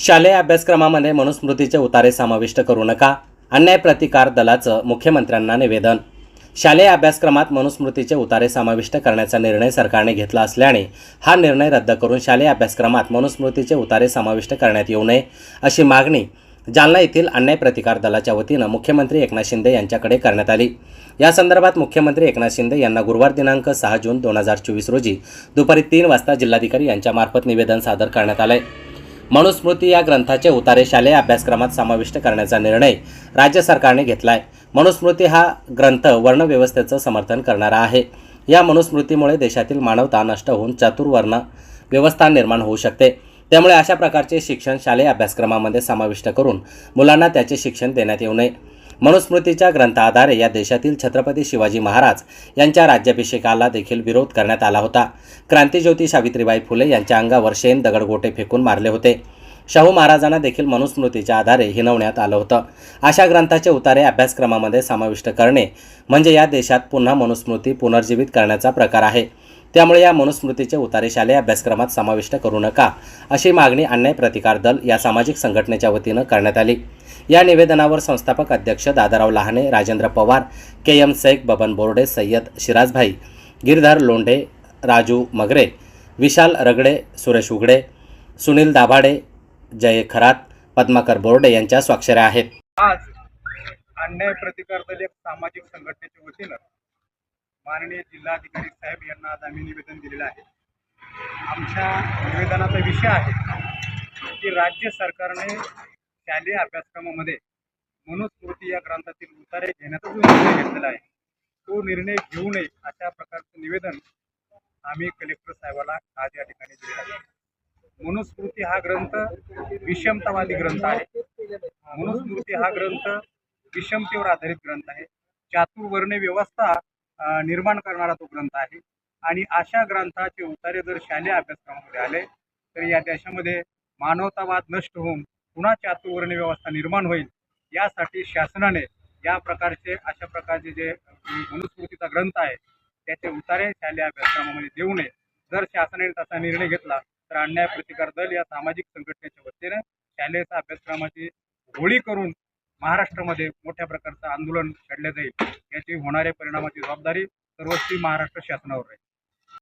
शालेय अभ्यासक्रमामध्ये मनुस्मृतीचे उतारे समाविष्ट करू नका. अन्याय प्रतिकार दलाचं मुख्यमंत्र्यांना निवेदन. शालेय अभ्यासक्रमात मनुस्मृतीचे उतारे समाविष्ट करण्याचा निर्णय सरकारने घेतला असल्याने हा निर्णय रद्द करून शालेय अभ्यासक्रमात मनुस्मृतीचे उतारे समाविष्ट करण्यात येऊ नये अशी मागणी जालना येथील अन्याय प्रतिकार दलाच्या वतीनं मुख्यमंत्री एकनाथ शिंदे यांच्याकडे करण्यात आली. या संदर्भात मुख्यमंत्री एकनाथ शिंदे यांना गुरुवार दिनांक सहा जून दोन हजार चोवीस रोजी दुपारी तीन वाजता जिल्हाधिकारी यांच्यामार्फत निवेदन सादर करण्यात आले मनुस्मृती या ग्रंथाचे उतारे शालेय अभ्यासक्रमात समाविष्ट करण्याचा निर्णय राज्य सरकारने घेतला आहे मनुस्मृती हा ग्रंथ वर्णव्यवस्थेचं समर्थन करणारा आहे. या मनुस्मृतीमुळे देशातील मानवता नष्ट होऊन चतुर्वर्ण व्यवस्था निर्माण होऊ शकते. त्यामुळे अशा प्रकारचे शिक्षण शालेय अभ्यासक्रमामध्ये समाविष्ट करून मुलांना त्याचे शिक्षण देण्यात येऊ नये. मनुस्मृतीच्या ग्रंथाआधारे या देशातील छत्रपती शिवाजी महाराज यांच्या राज्याभिषेकाला देखील विरोध करण्यात आला होता. क्रांतीज्योती सावित्रीबाई फुले यांच्या अंगावर शेण दगडगोटे फेकून मारले होते. शाहू महाराजांना देखील मनुस्मृतीच्या आधारे हिनवण्यात आलं होतं. अशा ग्रंथाचे उतारे अभ्यासक्रमामध्ये समाविष्ट करणे म्हणजे या देशात पुन्हा मनुस्मृती पुनर्जीवित करण्याचा प्रकार आहे. त्यामुळे या मनुस्मृतीचे उतारे शालेय अभ्यासक्रमात समाविष्ट करू नका अशी मागणी अन्याय प्रतिकार दल या सामाजिक संघटनेच्या वतीनं करण्यात आली. या निवेदनावर संस्थापक अध्यक्ष दादाराव लहाने राजेंद्र पवार के एम शेख बबन बोर्डे सय्यद शिराजभाई गिरधर लोंढे राजू मगरे विशाल रगडे सुरेश उघडे सुनील दाभाडे जय खरात पद्माकर बोर्डे यांच्या स्वाक्षऱ्या आहेत. आज अन्याय प्रतिकार दल एक सामाजिक संघटनेच्या वतीनं माननीय जिल्हाधिकारी साहेब यांना आज आम्ही निवेदन दिलेलं आहे. आमच्या निवेदनाचा विषय आहे की राज्य सरकारने शालेय अभ्यासक्रमामध्ये मनुस्मृती या ग्रंथातील उतारे घेण्याचा जो निर्णय घेतलेला आहे तो निर्णय घेऊ नये अशा प्रकारचं निवेदन आम्ही कलेक्टर साहेबाला आज या ठिकाणी दिले आहे. मनुस्मृती हा ग्रंथ विषमतावादी ग्रंथ आहे. मनुस्मृती हा ग्रंथ विषमतेवर आधारित ग्रंथ आहे. चातुर्वर्ण्य व्यवस्था निर्माण करणारा तो ग्रंथ आहे. आणि अशा ग्रंथाचे उतारे जर शालेय अभ्यासक्रमामध्ये आले तर या देशामध्ये मानवतावाद नष्ट होऊन पुन्हा चातुर्वर्ण व्यवस्था निर्माण होईल यासाठी शासनाने या प्रकारचे अशा प्रकारचे जे मनुस्मृतीचा ग्रंथ आहे त्याचे उतारे शालेय अभ्यासक्रमामध्ये देऊ नये. जर शासनाने तसा निर्णय घेतला तर अन्याय प्रतिकार दल या सामाजिक संघटनेच्या वतीने शालेय अभ्यासक्रमाची होळी करून महाराष्ट्रामध्ये मोठ्या प्रकारचं आंदोलन छेडले जाईल याची होणाऱ्या परिणामाची जबाबदारी सर्वस्वी महाराष्ट्र शासनावर आहे